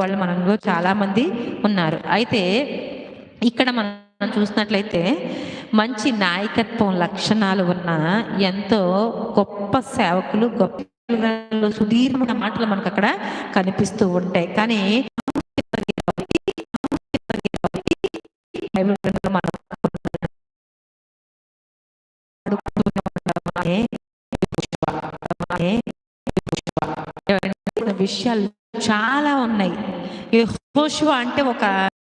వాళ్ళు మనలో చాలా మంది ఉన్నారు. అయితే ఇక్కడ మనం చూసినట్లయితే మంచి నాయకత్వం లక్షణాలు ఉన్న ఎంతో గొప్ప సేవకులు గొప్ప సుదీర్ఘమైన మాటలు మనకు అక్కడ కనిపిస్తూ ఉంటాయి. కానీ మనం విషయాలు చాలా ఉన్నాయి. యెహోషువ అంటే ఒక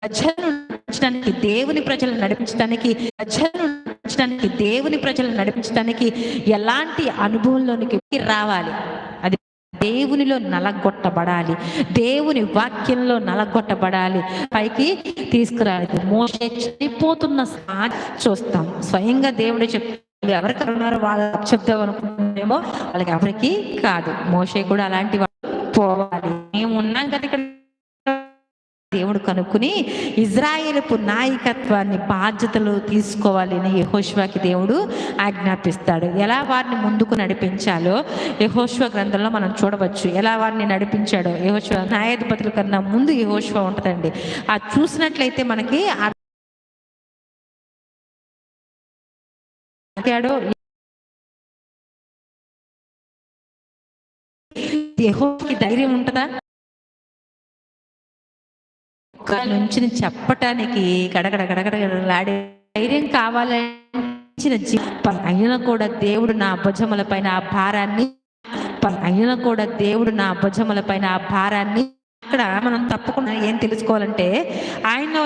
ప్రజలను నడిపించడానికి దేవుని ప్రజలను నడిపించడానికి ప్రజలను నడిపించడానికి దేవుని ప్రజలను నడిపించడానికి ఎలాంటి అనుభవంలోనికి రావాలి? అది దేవునిలో నలగొట్టబడాలి. దేవుని వాక్యంలో నలగొట్టబడాలి. పైకి తీసుకురాలి మోసే చనిపోతున్న చూస్తాం. స్వయంగా దేవుడే చెప్తాడు ఎవరికి ఉన్నారో వాళ్ళకి చెప్దాం అనుకుంటున్నామో వాళ్ళకి ఎవరికి కాదు. మోసే కూడా అలాంటి వాళ్ళు పోవాలి. మేము ఉన్నాం కదా ఇక్కడ. దేవుడు కనుక్కుని ఇజ్రాయేల్పు నాయకత్వాన్ని బాధ్యతలు తీసుకోవాలని యహోష్వాకి దేవుడు ఆజ్ఞాపిస్తాడు. ఎలా వారిని ముందుకు నడిపించాలో యహోష్వా గ్రంథంలో మనం చూడవచ్చు. ఎలా వారిని నడిపించాడో యహోష్వ న్యాయాధిపతుల కన్నా ముందు యహోష్వ ఉంటుందండి. ఆ చూసినట్లయితే మనకి యహోకి ధైర్యం ఉంటుందా? నుంచి చెప్పటానికి గడగడ గడగడగడలాడే ధైర్యం కావాలని జీ- అయినా కూడా దేవుడు నా భుజముల పైన ఆ భారాన్ని అయినా కూడా దేవుడు నా భుజముల పైన ఆ భారాన్ని ఇక్కడ మనం తప్పకుండా ఏం తెలుసుకోవాలంటే ఆయన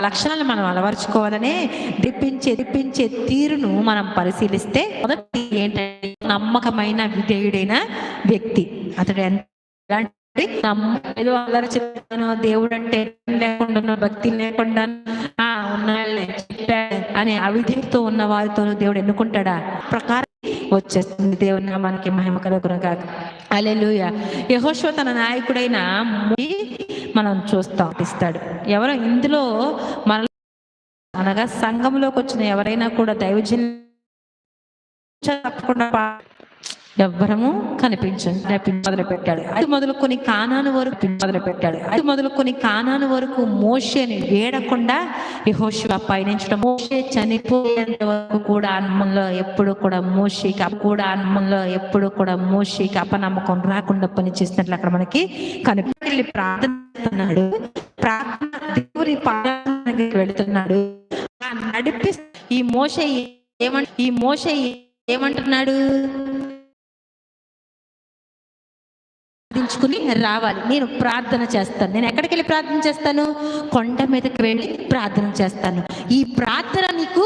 లక్షణాలు మనం అలవరుచుకోవాలని దిప్పించే దిప్పించే తీరును మనం పరిశీలిస్తే మొదటి ఏంటంటే నమ్మకమైన విధేయుడైన వ్యక్తి. అతడు ఎంత నమ్మ- అల్లరి చెప్తాను దేవుడు అంటే లేకుండా భక్తి లేకుండా ఉన్నాళ్ళే చెప్పాడు అని అవిధేయతో ఉన్న వారితో దేవుడు ఎన్నుకుంటాడా? ప్రకారం వచ్చేస్తుంది. దేవుని నామానికి మహిమ కలుగును కాక అలెలుయ యహోశ్వ తన నాయకుడైన మనం చూస్తాం ఇస్తాడు ఎవరో ఇందులో మన అనగా సంఘంలోకి వచ్చిన ఎవరైనా కూడా దైవజన్ తప్పకుండా ఎవ్వరము కనిపించండి మొదలు పెట్టాడు అది మొదలుకొని కానాను వరకు మొదలు పెట్టాడు అది మొదలుకొని కానాను వరకు మోషేని వేడకుండా యెహోషువ పయనించడం. మోషే చనిపోయేంత వరకు కూడా అన్నంలో ఎప్పుడు కూడా మోషికి కూడా అన్నంలో ఎప్పుడు కూడా మోషికి అపనమ్మకం రాకుండా పనిచేసినట్లు అక్కడ మనకి కనిపించి ప్రార్థన చేస్తున్నాడు ప్రార్థన దేవుని వెళుతున్నాడు. నడిపి ఈ మోష ఏమంట ఈ మోష ఏమంటున్నాడు? ఆలోచించుకుని రావాలి. నేను ప్రార్థన చేస్తాను. నేను ఎక్కడికి వెళ్ళి ప్రార్థన చేస్తాను? కొండ మీదకి వెళ్ళి ప్రార్థన చేస్తాను. ఈ ప్రార్థన నీకు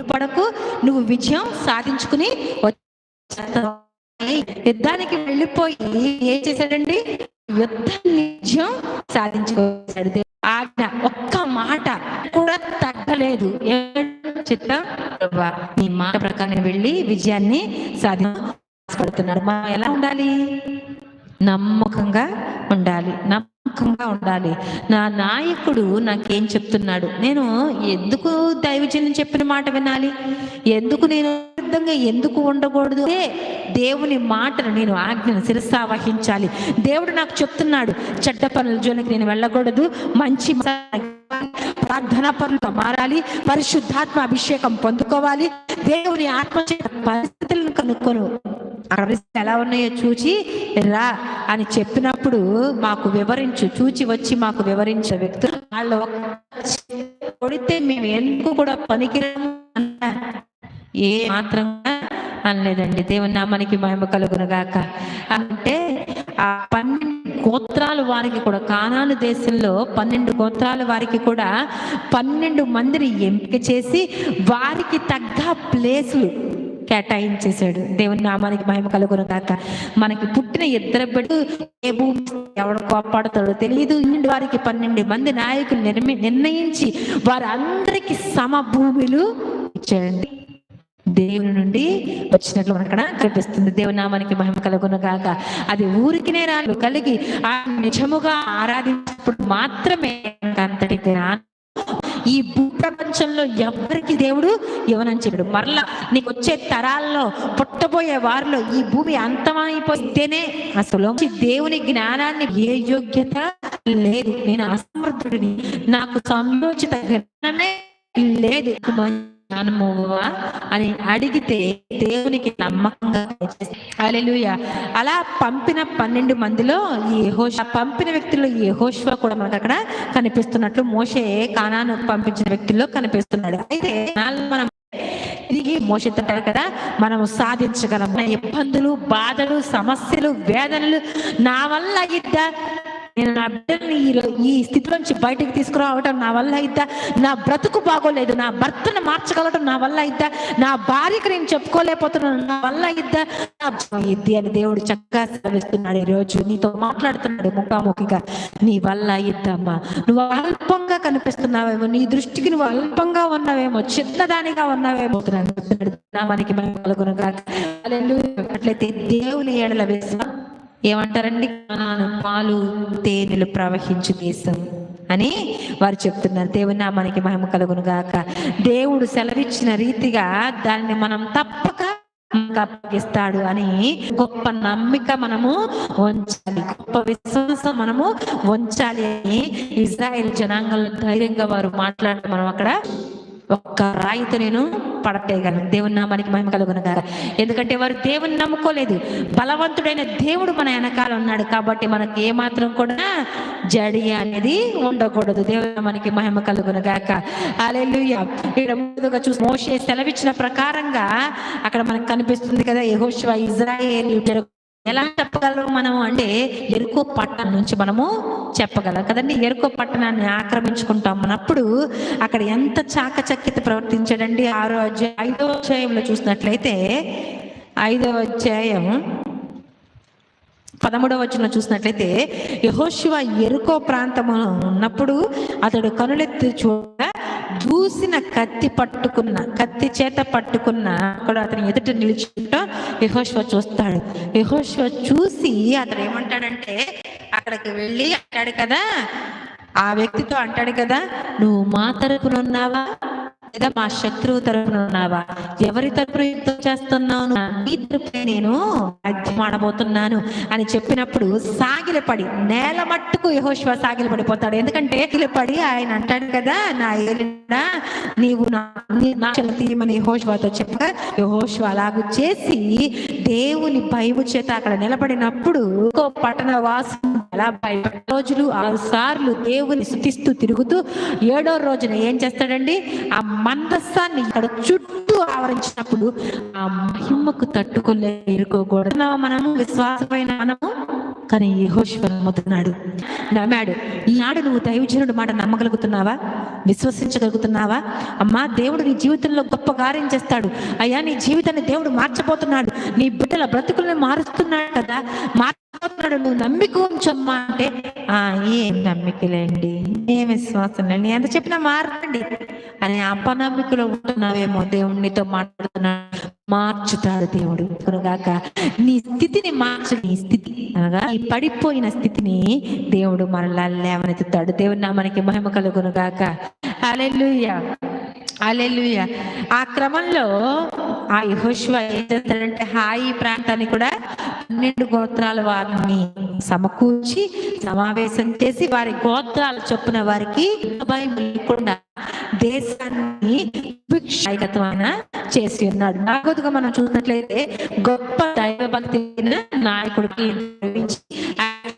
పడకు. నువ్వు విజయం సాధించుకుని యుద్ధానికి వెళ్ళిపోయి ఏం చేశాడండి? యుద్ధం విజయం సాధించుకోసాడు. ఆజ్ఞ ఒక్క మాట కూడా తగ్గలేదు. చిత్త నీ మాట ప్రకారం వెళ్ళి విజయాన్ని సాధించబడుతున్నాడు మనం ఎలా ఉండాలి? నమ్మకంగా ఉండాలి. నమ్మకంగా ఉండాలి. నా నాయకుడు నాకేం చెప్తున్నాడు? నేను ఎందుకు దైవజనం చెప్పిన మాట వినాలి? ఎందుకు నేను విరుద్ధంగా ఎందుకు ఉండకూడదు? ఏ దేవుని మాటను నేను ఆజ్ఞను శిరసా వహించాలి. దేవుడు నాకు చెప్తున్నాడు చెడ్డ పనుల జోలికి నేను వెళ్ళకూడదు. మంచి ప్రార్థన పనులతో మారాలి. పరిశుద్ధాత్మ అభిషేకం పొందుకోవాలి. దేవుని ఆత్మ పరిస్థితులను కనుక్కొను ఆ ఎలా ఉన్నాయో చూచి రా అని చెప్పినప్పుడు మాకు వివరించు చూచి వచ్చి మాకు వివరించే వ్యక్తులు వాళ్ళు కొడితే మేము ఎందుకు కూడా పనికిరాము అన్నారు. ఏ మాత్రం అనలేదండి దేవుని నామానికి మహిమ కలుగును గాక అంటే ఆ పన్నెండు గోత్రాలు వారికి కూడా కానాను దేశంలో పన్నెండు గోత్రాలు వారికి కూడా పన్నెండు మందిని ఎంపిక చేసి వారికి తగ్గ ప్లేసులు కేటాయించేశాడు. దేవుని నామానికి మహిమ కలుగును కాక మనకి పుట్టిన ఇద్దరు బిడ్డ ఏ భూమి ఎవడు కోపాడతాడో తెలియదు ఇన్ని వారికి పన్నెండు మంది నాయకులు నిర్మి నిర్ణయించి వారందరికీ సమ భూమిలు ఇచ్చాడండి దేవుని నుండి వచ్చినట్లు అక్కడ కనిపిస్తుంది. దేవుని నామానికి మహిమ కలుగును కాక అది ఊరికినే రాళ్ళు కలిగి ఆ నిజముగా ఆరాధించినప్పుడు మాత్రమే అంతటి జ్ఞానం ఈ భూ ప్రపంచంలో ఎవరికి దేవుడు ఇవ్వనని చెప్పాడు. మరలా నీకు వచ్చే తరాల్లో పుట్టబోయే వారిలో ఈ భూమి అంతమైపోతేనే అసలు దేవుని జ్ఞానాన్ని ఏ యోగ్యత లేదు. నేను అసమర్థుడిని. నాకు సంయోచిత జ్ఞానమే లేదు. జ్ఞానమువా అని అడిగితే దేవునికి నమ్మకంగా అలెలుయ అలా పంపిన పన్నెండు మందిలో ఈ హోష పంపిన వ్యక్తుల్లో ఈ యెహోషువ కూడా మనకు అక్కడ కనిపిస్తున్నట్లు మోషే కానాను పంపించిన వ్యక్తుల్లో కనిపిస్తున్నాడు. అయితే మనం తిరిగి మోసెత్తాడు కదా మనం సాధించగలం ఇబ్బందులు బాధలు సమస్యలు వేదనలు నా వల్ల ఇద్దా నేను నా బిడ్డల్ని ఈ రో- ఈ స్థితిలోంచి బయటకు తీసుకురావటం నా వల్ల అయితే నా బ్రతుకు బాగోలేదు. నా భర్తను మార్చగలటం నా వల్ల అయితే నా భార్యకు నేను చెప్పుకోలేకపోతున్నాను నా వల్ల అయితే ఇది అని దేవుడు చక్కగా సెలవిస్తున్నాడు ఈరోజు. నీతో మాట్లాడుతున్నాడు ముఖాముఖిగా. నీ వల్ల అయిద్దమ్మా. నువ్వు అల్పంగా కనిపిస్తున్నావేమో. నీ దృష్టికి నువ్వు అల్పంగా ఉన్నావేమో. చిన్నదానిగా ఉన్నావేమో. మనకి మనం నామానికి కలుగును గాక. అట్లయితే దేవుని ఏడల విశ్వాసం ఏమంటారండి? పాలు తేనెలు ప్రవహించు దేశం అని వారు చెప్తున్నారు. దేవుని మనకి మహిమ కలుగును గాక. దేవుడు సెలవిచ్చిన రీతిగా దాన్ని మనం తప్పక అప్పగిస్తాడు అని గొప్ప నమ్మిక మనము ఉంచాలి. గొప్ప విశ్వాసం మనము ఉంచాలి అని ఇజ్రాయెల్ జనాంగంలో ధైర్యంగా వారు మాట్లాడడం మనం అక్కడ ఒక్క రాయితో నేను పడతేయగలను దేవుని నామానికి మహిమ కలుగును గాక. ఎందుకంటే వారు దేవుని నమ్ముకోలేదు. బలవంతుడైన దేవుడు మన వెనకాల ఉన్నాడు కాబట్టి మనకి ఏమాత్రం కూడా జడి అనేది ఉండకూడదు. దేవుని నామానికి మహిమ కలుగును గాక. అలెలుయ ఇక్కడ ముందుగా చూసి మోషే సెలవిచ్చిన ప్రకారంగా అక్కడ మనకు కనిపిస్తుంది కదా యెహోషువ ఇజ్రాయేల్ ఎలా చెప్పగలం మనము అంటే ఎరుకో పట్టణం నుంచి మనము చెప్పగలం కదండి. ఎరుకో పట్టణాన్ని ఆక్రమించుకుంటాం అన్నప్పుడు అక్కడ ఎంత చాకచక్యత ప్రవర్తించాడండి? ఆరో అధ్యాయం ఐదో అధ్యాయంలో చూసినట్లయితే ఐదవ అధ్యాయం పదమూడవ వచ్చిన చూసినట్లయితే యహోశివ ఎరుకో ప్రాంతములో ఉన్నప్పుడు అతడు కనులెత్తి చూడ దూసిన కత్తి పట్టుకున్న కత్తి చేత పట్టుకున్న అక్కడ అతని ఎదుట నిలుచుకుంటూ యహోశివ చూస్తాడు. యహోశివ చూసి అతడు ఏమంటాడంటే అక్కడికి వెళ్ళి అంటాడు కదా ఆ వ్యక్తితో అంటాడు కదా నువ్వు మా తరపున ఉన్నావా లేదా మా శత్రువు తరపున ఉన్నావా? ఎవరి తరపున యుద్ధం చేస్తున్నావు? నీ తరపునే నేను రాజ్యం ఆడబోతున్నాను అని చెప్పినప్పుడు సాగిలపడి నేల మట్టుకు యహోశివ సాగిలపడిపోతాడు. ఎందుకంటే సాగిలపడి ఆయన అంటాడు కదా నా ఏలినా నీవు నా తీయమని యహోశివతో చెప్పగా యహోశివ అలాగూ చేసి దేవుని భయము చేత అక్కడ నిలబడినప్పుడు పట్టణ వాసు అలా భయపడే రోజులు ఆరు సార్లు దేవుని స్థుతిస్తూ తిరుగుతూ ఏడో రోజున ఏం చేస్తాడండి? ఆ మందస్సాన్ని ఇక్కడ చుట్టూ ఆవరించినప్పుడు ఆ మహిమకు తట్టుకోలేరుకోకూడదు. మనము విశ్వాసమైన మనము కానీ యెహోషువ నమ్ముతున్నాడు. నమ్మాడు ఈనాడు నువ్వు దైవజనుడు మాట నమ్మగలుగుతున్నావా? విశ్వసించగలుగుతున్నావా? అమ్మా దేవుడు నీ జీవితంలో గొప్ప కార్యం చేస్తాడు. అయ్యా నీ జీవితాన్ని దేవుడు మార్చబోతున్నాడు. నీ బిడ్డల బ్రతుకులను మారుస్తున్నాడు కదా. మార్చబోతున్నాడు నువ్వు నమ్మిక ఉంచమ్మా అంటే ఆ ఏం నమ్మికలేండి ఏం విశ్వాసం లేండి. ఎంత చెప్పినా మారండి అని అపనమ్మికలో ఉంటున్నావేమో దేవుడు నీతో మాట్లాడుతున్నాడు. మార్చుతాడు దేవుడు. కనుగాక నీ స్థితిని మార్చు నీ స్థితి అనగా ఈ పడిపోయిన స్థితిని దేవుడు మరలా లేవనెత్తుతాడు. దేవుడు నా మనకి మహిమ కలుగునుగాక. అలెలుయ్య అలెలుయ్య ఆ క్రమంలో ఆ యహోశివ ఏం చేస్తాడంటే హాయి ప్రాంతాన్ని కూడా పన్నెండు గోత్రాల వారిని సమకూర్చి సమావేశం చేసి వారి గోత్రాల చొప్పున వారికి భయం లేకుండా నాయకత్వం ఆయన చేసి ఉన్నాడు. నాగోదుగా మనం చూసినట్లయితే గొప్ప దైవభక్తి నాయకుడికి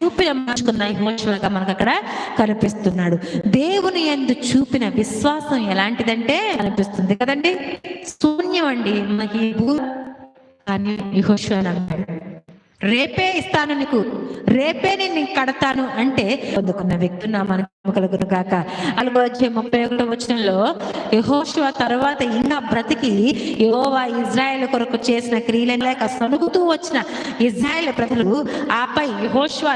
చూపిన మార్చుకున్న యెహోషువగా మనకు అక్కడ కనిపిస్తున్నాడు. దేవుని ఎందు చూపిన విశ్వాసం ఎలాంటిదంటే కనిపిస్తుంది కదండి? శూన్యం అండి. మనకి భూ కానీ యెహోషువ అని అన్నాడు రేపే ఇస్తాను నీకు. రేపే నేను నీకు కడతాను అంటే పొందుకున్న వ్యక్తి నా మనకు కలుగును కాక అలాగో ముప్పై ఒకటో వచనంలో యహోశివ తర్వాత ఇంకా బ్రతికి యోవా ఇజ్రాయెల్ కొరకు చేసిన క్రియలను లేక సనుగుతూ వచ్చిన ఇజ్రాయెల్ ప్రజలు ఆపై యహోశివ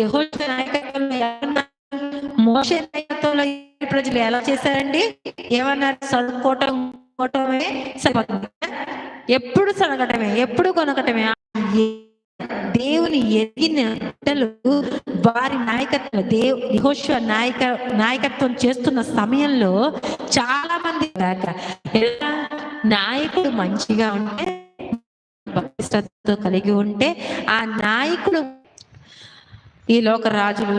యహోశివ నాయకత్వంలో ఎవరున్నారు? నాయకత్వంలో ప్రజలు ఎలా చేశారండి? ఏమన్నారు? చదువుకోవటం సరిపోతుంది ఎప్పుడు సనగటమే ఎప్పుడు కొనకటమే దేవుని ఎరిగిన బిడ్డలు వారి నాయకత్వం దేవ్ యహోశ్వ నాయక నాయకత్వం చేస్తున్న సమయంలో చాలా మంది దాక ఎలా నాయకుడు మంచిగా ఉంటే భక్తితో కలిగి ఉంటే ఆ నాయకుడు ఈ లోక రాజులు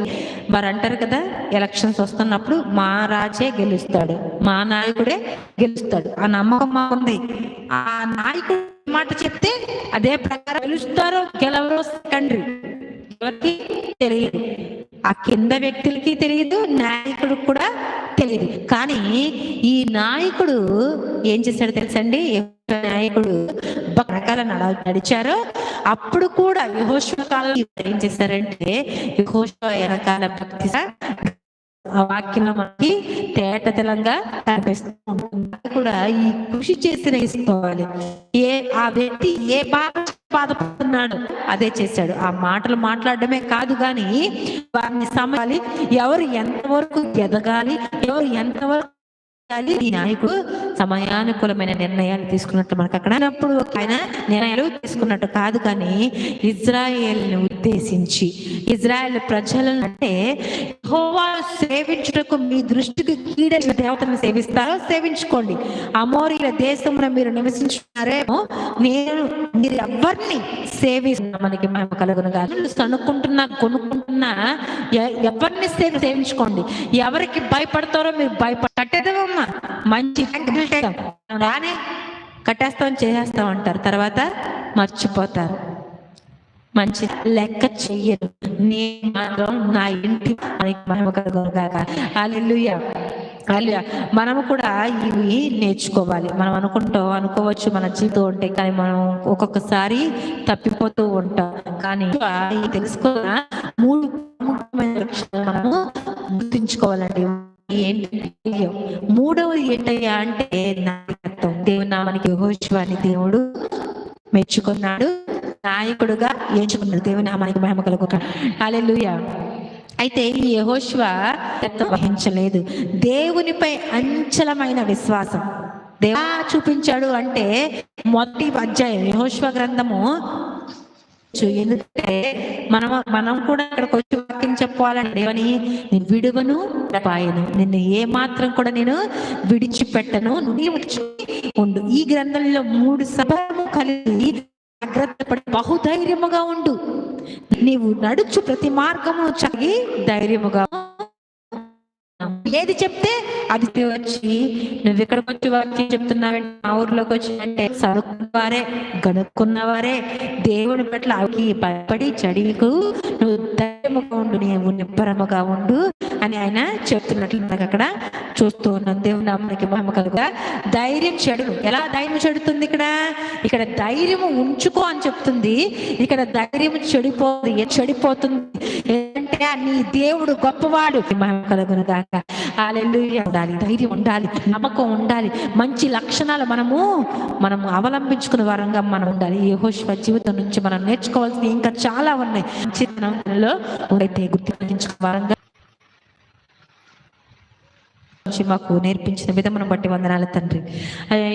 వారు అంటారు కదా ఎలక్షన్స్ వస్తున్నప్పుడు మా రాజే గెలుస్తాడు మా నాయకుడే గెలుస్తాడు. ఆ నమ్మకం మాకుంది ఆ నాయకుడు మాట చెప్తే అదే ప్రకారం గెలుస్తారో గెలవరో సెకండరీ ఎవరికి తెలియదు. ఆ కింద వ్యక్తులకి తెలియదు నాయకుడు కూడా తెలియదు. కానీ ఈ నాయకుడు ఏం చేశాడు తెలుసండి? నాయకుడు? రకాల నడ నడిచారో అప్పుడు కూడా విహోష కాలంలో ఏం చేశారంటే విహోష రకాల భక్తి ఆ వాక్యంలో మనకి తేట తెలంగా కనిపిస్తూ కూడా ఈ కృషి చేసిన తీసుకోవాలి ఏ ఆ వ్యక్తి ఏ బాధ బాధపడుతున్నాడు. అదే చేశాడు. ఆ మాటలు మాట్లాడడమే కాదు కానీ వారిని సమయాలి. ఎవరు ఎంతవరకు ఎదగాలి ఎవరు ఎంతవరకు చేయాలి ఈ నాయకుడు సమయానుకూలమైన నిర్ణయాలు తీసుకున్నట్టు మనకు అక్కడ అప్పుడు ఆయన నిర్ణయాలు తీసుకున్నట్టు కాదు కానీ ఇజ్రాయేల్ని ఉద్దేశించి ఇజ్రాయెల్ ప్రజలను అంటే హోవాను సేవించుటకు మీ దృష్టికి కీడైన దేవతను సేవిస్తారో? సేవించుకోండి. అమోరీల దేశమున మీరు నివసించున్నారేమో నేను మీరు ఎవరిని సేవిస్తున్నా మనకి మేము కలుగును కాదు కనుక్కుంటున్నా కొనుక్కుంటున్నా ఎవరిని సేవ సేవించుకోండి. ఎవరికి భయపడతారో మీరు భయపడ కట్టేదేమమ్మా మంచి. రానే కట్టేస్తాం చేసేస్తాం అంటారు. తర్వాత మర్చిపోతారు. మంచి లెక్క చెయ్యరు. నేను మాత్రం నా ఇంటి హల్లెలూయా. మనము కూడా ఇవి నేర్చుకోవాలి. మనం అనుకుంటాం అనుకోవచ్చు మన జీవితం ఉంటే కానీ మనం ఒక్కొక్కసారి తప్పిపోతూ ఉంటాం. కానీ తెలుసుకున్న మూడు మనము గుర్తుంచుకోవాలండి. ధైర్యం. మూడవది ఏంటయ్యా అంటే నాయకత్వం. దేవుని నామానికి యెహోషువని దేవుడు మెచ్చుకున్నాడు. నాయకుడుగా ఎంచుకున్నాడు. దేవుని నామానికి మహిమ కలుగుక హల్లెలూయా. అయితే ఈ యెహోషువ వహించలేదు. దేవునిపై అంచలమైన విశ్వాసం. దేవా చూపించాడు అంటే మొదటి అధ్యాయం యెహోషువ గ్రంథము ఎందుకంటే మనం మనం కూడా ఇక్కడికి వచ్చి వాక్యం చెప్పాలని దేవని నేను విడువను పాయను నిన్ను ఏ మాత్రం కూడా నేను విడిచిపెట్టను. నీవు వచ్చి ఉండు. ఈ గ్రంథంలో మూడు సభము కలిగి జాగ్రత్త పడి బహుధైర్యముగా ఉండు. నీవు నడుచు ప్రతి మార్గము చదివి ధైర్యముగా ఏది చెప్తే అది వచ్చి నువ్వు ఇక్కడికి వచ్చి వాక్యం చెప్తున్నావంటే మా ఊర్లోకి వచ్చి అంటే సరుకున్న వారే దేవుని పట్ల అవి భయపడి చడికు నువ్వు ధైర్యముగా ఉండు నీవు నిబ్బరముగా ఉండు అని ఆయన చెప్తున్నట్లు మనకు అక్కడ చూస్తూ ఉన్నాం. దేవుని అమ్మకి మహిమ కలుగుగా. ధైర్యం చెడు ఎలా ధైర్యం చెడుతుంది ఇక్కడ? ఇక్కడ ధైర్యం ఉంచుకో అని చెప్తుంది. ఇక్కడ ధైర్యం చెడిపోతుంది చెడిపోతుంది. ఏంటంటే నీ దేవుడు గొప్పవాడు. మహిమ కలుగును గాక. ఉండాలి ధైర్యం ఉండాలి నమ్మకం ఉండాలి మంచి లక్షణాలు మనము మనము అవలంబించుకునే వారంగా మనం ఉండాలి. ఈ యెహోషువ జీవితం నుంచి మనం నేర్చుకోవాల్సింది ఇంకా చాలా ఉన్నాయి. చిత్రంలో అయితే గుర్తించుకునే వారంగా మాకు నేర్పించిన విధమును బట్టి వందనాల తండ్రి. అయ్యా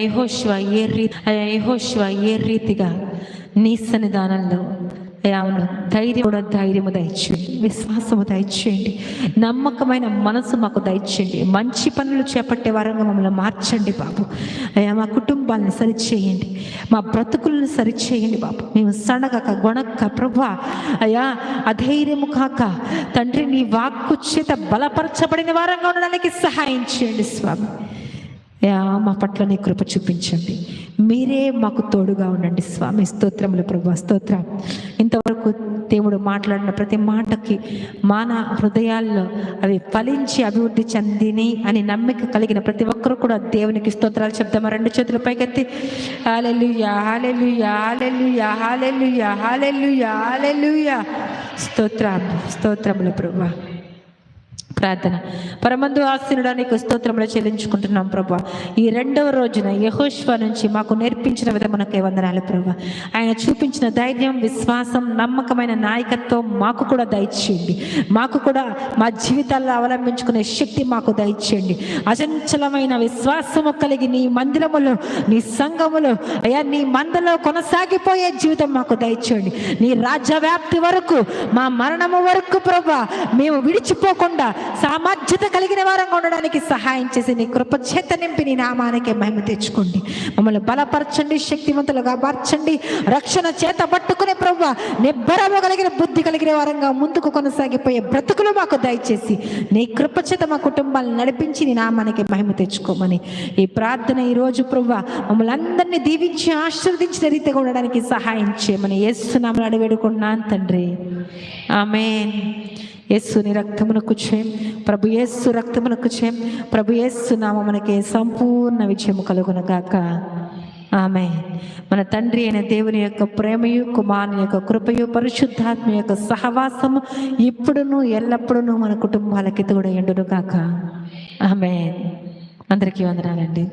ఏ రీతి అయ్యా యెహోషువ ఏ రీతిగా నీ సన్నిధానంలో అయ్యా అవును. ధైర్యము దయచేయండి. విశ్వాసము దయచేయండి. నమ్మకమైన మనసు మాకు దయచేయండి. మంచి పనులు చేపట్టే వారంగా మమ్మల్ని మార్చండి బాబు. అయ్యా మా కుటుంబాలను సరిచేయండి. మా బ్రతుకులను సరిచేయండి బాబు. మేము సడగక గొణక్క ప్రభా. అయ్యా అధైర్యము కాక తండ్రి నీ వాక్కు చేత బలపరచబడిన వారంగా ఉండడానికి సహాయం చేయండి స్వామి. మా పట్ల నీ కృప చూపించండి. మీరే మాకు తోడుగా ఉండండి స్వామి. స్తోత్రములు ప్రభు స్తోత్రం. ఇంతవరకు దేవుడు మాట్లాడిన ప్రతి మాటకి మాన హృదయాల్లో అవి ఫలించి అభివృద్ధి చెందిని అని నమ్మిక కలిగిన ప్రతి ఒక్కరు కూడా దేవునికి స్తోత్రాలు చెప్దామా రెండు చేతుల పైకెత్తి. హాలెలుయా హాలెల్లు హాలెలుయా హాలెల్లు హాలెలుయా హాలెలుయా స్తోత్ర స్తోత్రములు ప్రభు. ప్రార్థన. పరమందు ఆశీనుడానికి స్తోత్రంలో చెల్లించుకుంటున్నాం ప్రభా. ఈ రెండవ రోజున యహోష్వ నుంచి మాకు నేర్పించిన విధమునకే వందనాలు ప్రభా. ఆయన చూపించిన ధైర్యం విశ్వాసం నమ్మకమైన నాయకత్వం మాకు కూడా దయచేయండి. మాకు కూడా మా జీవితాల్లో అవలంబించుకునే శక్తి మాకు దయచేయండి. అచంచలమైన విశ్వాసము కలిగి నీ మందిరములో నీ సంఘములో అయ్యా నీ మందలో కొనసాగిపోయే జీవితం మాకు దయచేయండి. నీ రాజ్యవ్యాప్తి వరకు మా మరణము వరకు ప్రభా మేము విడిచిపోకుండా సామర్థ్యత కలిగిన వారంగా ఉండడానికి సహాయం చేసి నీ కృపచేత నింపి నీ నామానికి మహిమ తెచ్చుకోండి. మమ్మల్ని బలపరచండి శక్తివంతులుగా మార్చండి. రక్షణ చేత పట్టుకునే ప్రభు నిబ్బరము కలిగిన బుద్ధి కలిగిన వారంగా ముందుకు కొనసాగిపోయే బ్రతుకులు మాకు దయచేసి నీ కృపచేత మా కుటుంబాలను నడిపించి నీ నామానికి మహిమ తెచ్చుకోమని ఈ ప్రార్థన ఈరోజు ప్రభు మమ్మల్ని అందరినీ దీవించి ఆశీర్వదించిన రీతిగా ఉండడానికి సహాయం చేయమని ఏస్తున్నామని అడివేడుకున్నాను తండ్రి. ఆమె యేసుని రక్తమునకు చేయం ప్రభు యేసు రక్తమునకు చేయం ప్రభు యేసు నామమునకే సంపూర్ణ విజయము కలుగునగాక. ఆమె మన తండ్రి అయిన దేవుని యొక్క ప్రేమయు కుమారుని యొక్క కృపయు పరిశుద్ధాత్మ యొక్క సహవాసము ఇప్పుడును ఎల్లప్పుడూ మన కుటుంబాలకి తోడ ఎండును కాక ఆమె అందరికీ వందనాలండి.